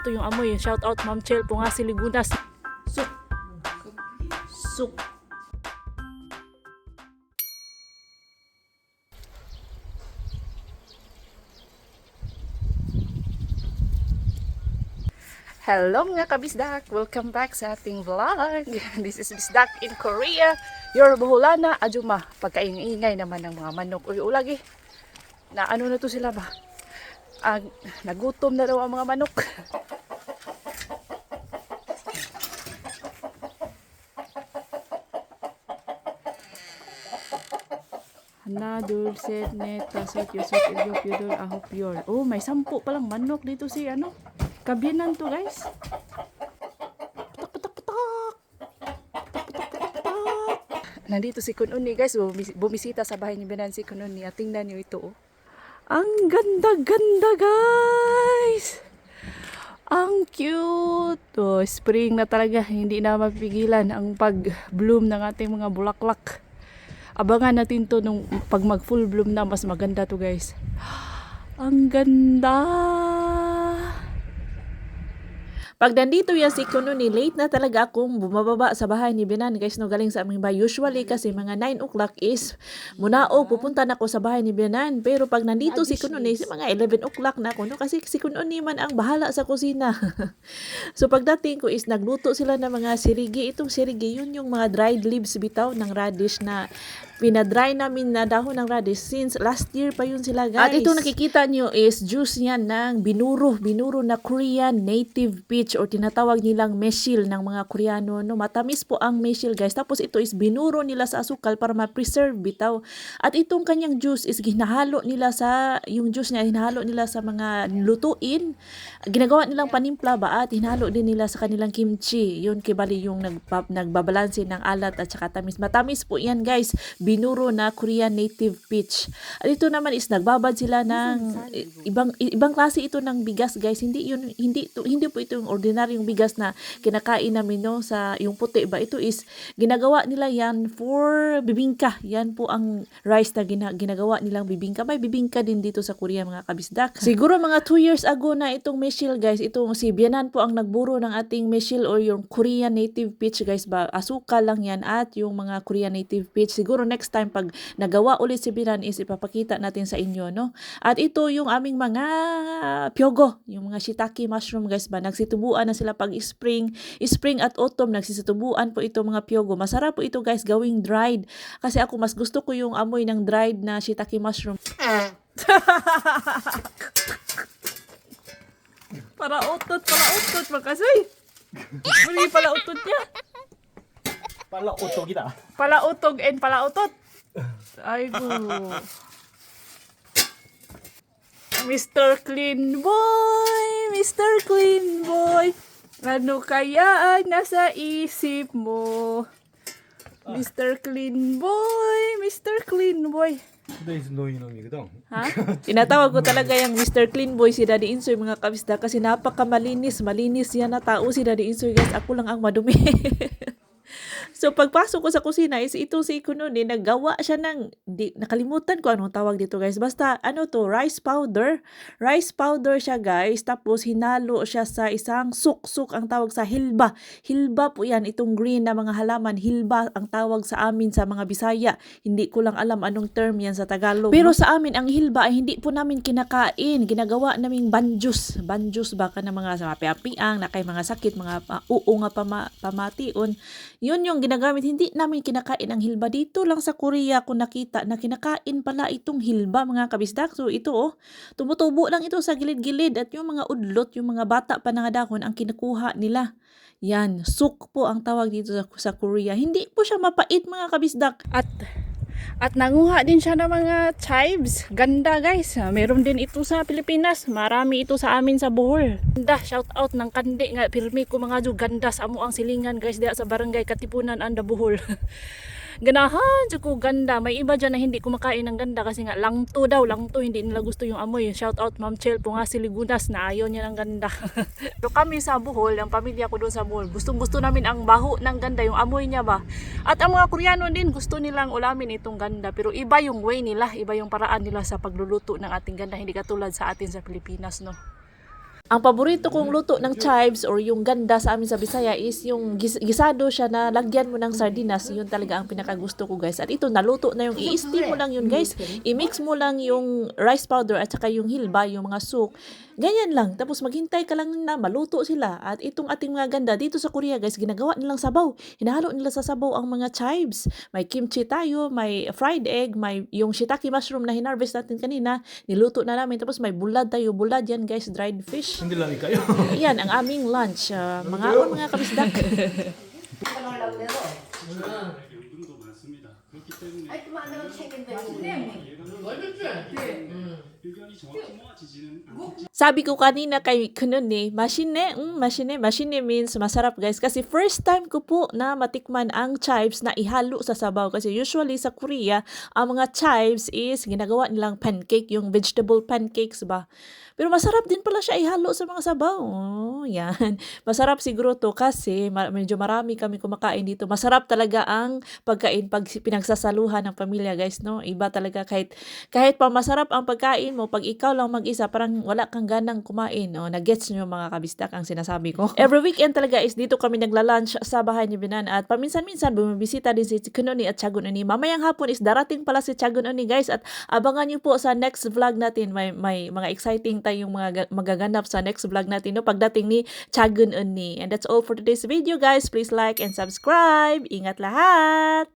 Ito yung amoy. Shout out Ma'am Chel po nga si Ligunas. Suk. Suk. Hello mga kabisdak! Welcome back sa ating vlog. This is Bisdak in Korea. Your Boholana Ajuma. Pagkaingay naman ng mga manok. Uy, ulag eh. Na ano na to sila ba? Ang nagutom na daw ang mga manok. Hana, dulcet, net, tasot, yusot, ilyo, pudol, ahop, yor. Oh, may sampu palang manok dito si ano. Kabinan to guys. Nandito si Kununi guys. Bumis- Bumisita sa bahay ni Binan si Kununi. At tingnan niyo ito oh. Ang ganda-ganda guys! Ang cute! Oh, spring na talaga. Hindi na mapigilan ang pag-bloom ng ating mga bulaklak. Abangan natin to nung pag mag-full bloom na. Mas maganda to guys. Ang ganda! Pag nandito yan si Kuno ni late na talaga akong bumababa sa bahay ni Binan guys no galing sa aming bahay. Usually kasi mga 9 o'clock is munao pupunta na ako sa bahay ni Binan. Pero pag nandito si Kuno ni si mga 11 o'clock na ako no kasi si Kuno ni man ang bahala sa kusina. so pagdating ko is nagluto sila ng mga sirigi. Itong sirigi yun yung mga dried leaves bitaw ng radish na pinadry namin na dahon ng radish since last year pa yun sila guys. At ito nakikita nyo is juice yan ng binuro, binuro na Korean native peach or tinatawag nilang meshil ng mga Koreano. No? Matamis po ang meshil guys. Tapos ito is binuro nila sa asukal para ma-preserve bitaw. At itong kanyang juice is ginahalo nila sa, yung juice niya hinahalo nila sa mga lutuin. Ginagawa nilang panimpla ba at hinalo din nila sa kanilang kimchi. Yun kibali yung nagpa, nagbabalanse ng alat at saka tamis. Matamis po yan guys binuro na Korean native peach. At ito naman is nagbabad sila ng ibang ibang klase ito ng bigas guys. Hindi yun hindi to, hindi po ito yung ordinaryong bigas na kinakain namin no sa yung puti ba. Ito is ginagawa nila yan for bibingka. Yan po ang rice na gina, ginagawa nilang bibingka. May bibingka din dito sa Korea mga kabisdak. Siguro mga 2 years ago na itong meshil guys. Itong si Bianan po ang nagburo ng ating meshil or yung Korean native peach guys ba. Asukal lang yan at yung mga Korean native peach. Siguro next time pag nagawa ulit si Binan is ipapakita natin sa inyo no. At ito yung aming mga pyogo, yung mga shiitake mushroom guys ba. Nagsitubuan na sila pag spring, spring at autumn nagsisitubuan po ito mga pyogo. Masarap po ito guys gawing dried. Kasi ako mas gusto ko yung amoy ng dried na shiitake mushroom. para utot, para utot magkasoy. Muli pala utot Pala utog kita. Pala utog and pala. Ay go. Mr. Clean Boy, Mr. Clean Boy. Ano kaya ang nasa isip mo? Mr. Clean Boy, Mr. Clean Boy. Today's no inomigdang. Ha? Tinatawag ko talaga yung Mr. Clean Boy si Daddy Insoy mga kabisda kasi napakamalinis. Malinis yan na tao si Daddy Insoy guys. Ako lang ang madumi. so pagpasok ko sa kusina is ito si Kuno ni naggawa siya ng di, nakalimutan ko anong tawag dito guys. Basta ano to, rice powder. Rice powder siya guys. Tapos hinalo siya sa isang suk-suk ang tawag sa hilba. Hilba po yan, itong green na mga halaman. Hilba ang tawag sa amin sa mga Bisaya. Hindi ko lang alam anong term yan sa Tagalog. Pero sa amin, ang hilba ay hindi po namin kinakain. Ginagawa naming banjus. Banjus baka ng mga sa mapiapiang, na kay mga sakit, mga uh, uo nga pama, pamation. Yun yung ginagamit. Hindi namin kinakain ang hilba. Dito lang sa Korea ko nakita na kinakain pala itong hilba mga kabisdak. So ito oh, tumutubo lang ito sa gilid-gilid at yung mga udlot, yung mga bata pa na ang kinukuha nila. Yan, suk po ang tawag dito sa, sa Korea. Hindi po siya mapait mga kabisdak. At at nanguha din siya ng mga chives. Ganda guys. Meron din ito sa Pilipinas. Marami ito sa amin sa Bohol. Ganda. Shout out ng kandi nga. Pirmi ko mga jo. Ganda sa amo ang silingan guys. Diya sa barangay Katipunan anda Bohol. Ganahan, dyan ko ganda. May iba dyan na hindi kumakain ng ganda kasi nga langto daw, langto. Hindi nila gusto yung amoy. Shout out Ma'am Chel po nga si Ligunas na ayaw niya ng ganda. so kami sa Bohol, ang pamilya ko doon sa Bohol, gustong gusto namin ang baho ng ganda, yung amoy niya ba. At ang mga Koreano din, gusto nilang ulamin itong ganda. Pero iba yung way nila, iba yung paraan nila sa pagluluto ng ating ganda. Hindi katulad sa atin sa Pilipinas, no? Ang paborito kong luto ng chives or yung ganda sa amin sa Bisaya is yung gis- gisado siya na lagyan mo ng sardinas. Yun talaga ang pinakagusto ko guys. At ito naluto na yung i-steam mo lang yun guys. I-mix mo lang yung rice powder at saka yung hilba, yung mga souk. Ganyan lang. Tapos maghintay ka lang na maluto sila. At itong ating mga ganda dito sa Korea guys, ginagawa nilang sabaw. Hinahalo nila sa sabaw ang mga chives. May kimchi tayo, may fried egg, may yung shiitake mushroom na hinarvest natin kanina. Niluto na namin. Tapos may bulad tayo. Bulad yan guys, dried fish. Hindi lang kayo. Yan ang aming lunch. Ah, mga on mga kabisdak. 아니 그만 안 하면 책임져. Sabi ko kanina kay Kunun eh, mashine, mm, mashine, mashine means masarap guys. Kasi first time ko po na matikman ang chives na ihalo sa sabaw. Kasi usually sa Korea, ang mga chives is ginagawa nilang pancake, yung vegetable pancakes ba. Pero masarap din pala siya ihalo sa mga sabaw. Oh, yan. Masarap siguro to kasi ma- medyo marami kami kumakain dito. Masarap talaga ang pagkain pag pinagsasaluhan ng pamilya guys, no? Iba talaga kahit kahit pa masarap ang pagkain mo, pag ikaw lang mag-isa, parang wala kang ganang kumain. No? Nag-gets nyo mga kabistak ang sinasabi ko. Every weekend talaga is dito kami nagla-lunch sa bahay ni Binan at paminsan-minsan bumibisita din si Kunoni at Chagun Oni. Mamayang hapon is darating pala si Chagun Oni guys at abangan nyo po sa next vlog natin. May, may mga exciting tayong mga ga- magaganap sa next vlog natin no? pagdating ni Chagun Oni. And that's all for today's video guys. Please like and subscribe. Ingat lahat!